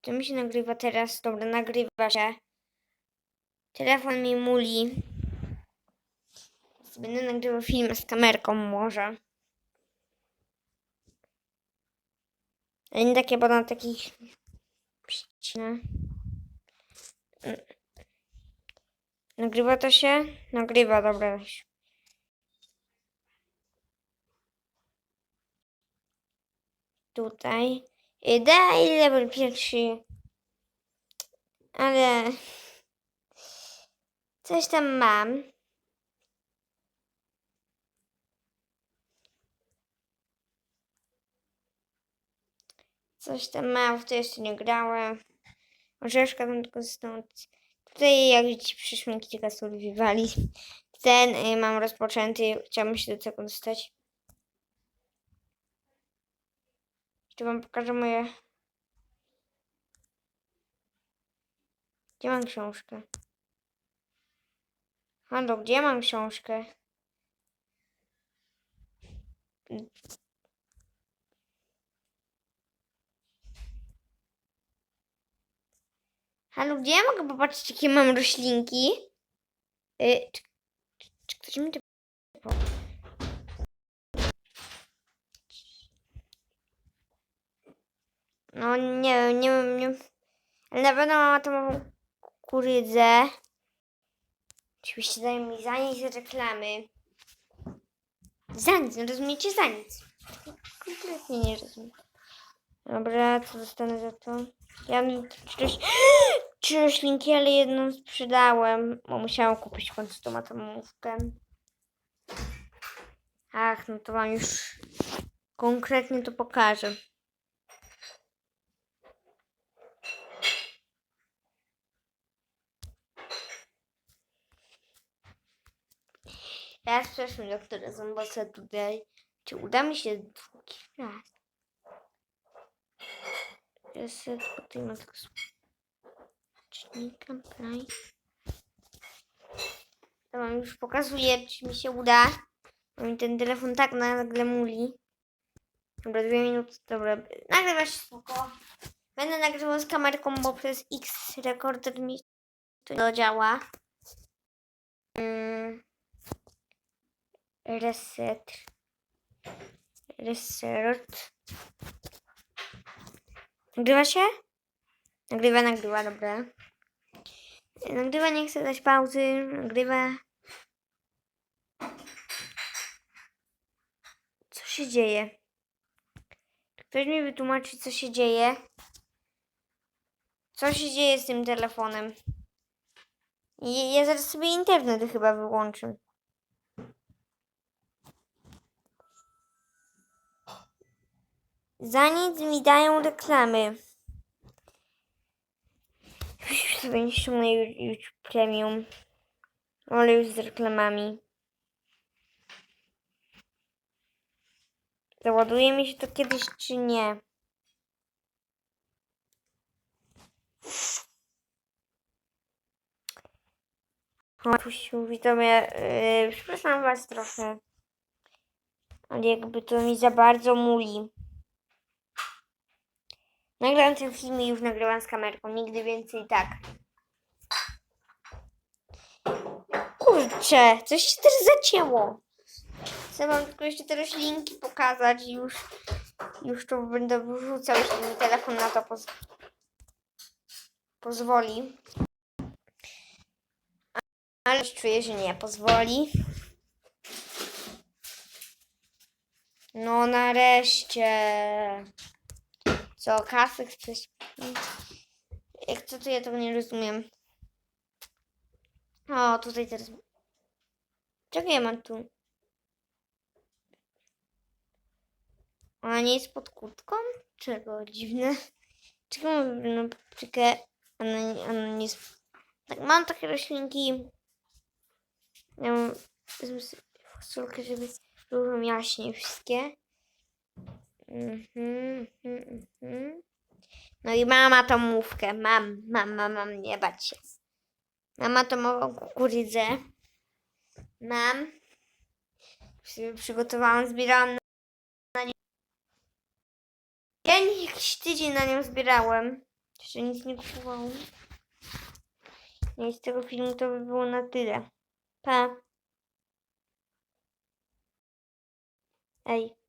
To mi się nagrywa teraz. Dobra, nagrywa się. Telefon mi muli. Będę nagrywał film z kamerką może. Ale nie takie, bo na takich... Nagrywa to się? Nagrywa, dobra. Tutaj. Daj level pierwszy. Ale... Coś tam mam. Coś tam mam, w to jeszcze nie grałem. Orzeszka tam tylko zostało. Tutaj jak ci przyszły kilka survivali. Ten y, mam rozpoczęty. Chciałbym się do tego dostać. Jeszcze wam pokażę moje... Gdzie mam książkę? Halo, gdzie mam książkę? Halo, gdzie ja mogę popatrzeć, jakie mam roślinki? Y, czy, czy, czy ktoś mi to... No nie, nie, nie. Ale na pewno mam atomową kukurydzę. Oczywiście dają mi za nic reklamy. Za nic, no rozumiecie? Za nic. Kompletnie nie rozumiem. Dobra, co dostanę za to? Ja roś- trzy roślinki, ale jedną sprzedałem, bo musiałam kupić w końcu tą atomówkę. Ach, no to wam już konkretnie to pokażę. Raz przeszłam doktora Zombosa tutaj. Czy uda mi się drugi raz? Reset, tutaj mam tylko Cznika, play. To wam już pokazuję, czy mi się uda. Bo mi ten telefon tak nagle muli. Dobra, dwie minuty, dobra. Nagrywa się spoko. Będę nagrywał z kamerką, bo przez X rekorder mi to działa. Reset. Reset. Nagrywa się? Nagrywa, nagrywa, dobra. Nagrywa, nie chcę dać pauzy. Nagrywa. Co się dzieje? Ktoś mi wytłumaczy, co się dzieje? Co się dzieje z tym telefonem? Ja zaraz sobie internet chyba wyłączę. Za nic mi dają reklamy. sobie nie ściągnę YouTube Premium. Ale już z reklamami. Załaduje mi się to kiedyś, czy nie? To mnie, yy, przepraszam was trochę. Ale jakby to mi za bardzo muli. Nagrałem ten film i już nagrywam z kamerką. Nigdy więcej tak. Kurczę, coś się też zacięło. Chcę wam tylko jeszcze te roślinki pokazać i już, już to będę wrzucał, jeśli mi telefon na to poz pozwoli. Ale czuję, że nie pozwoli. No nareszcie. Co, kasy chcesz? Jak co to ja tego nie rozumiem. O, tutaj teraz. Czego ja mam tu? Ona nie jest pod kurtką? Czego? Dziwne. Czego mam no, paprykę? Ona, ona nie jest... Tak, mam takie roślinki. Ja mam... Fasolkę, żeby było jaśnie wszystkie. Mhm, mhm, mhm. No i mam atomówkę. Mam, mam, mam, mam, nie bać się. Mam atomową kukurydzę. Mam. Przygotowałam, zbierałam na. Ja nie- jakiś tydzień na nią zbierałem. Jeszcze nic nie kupowałam. No i z tego filmu to by było na tyle. Pa. Ej.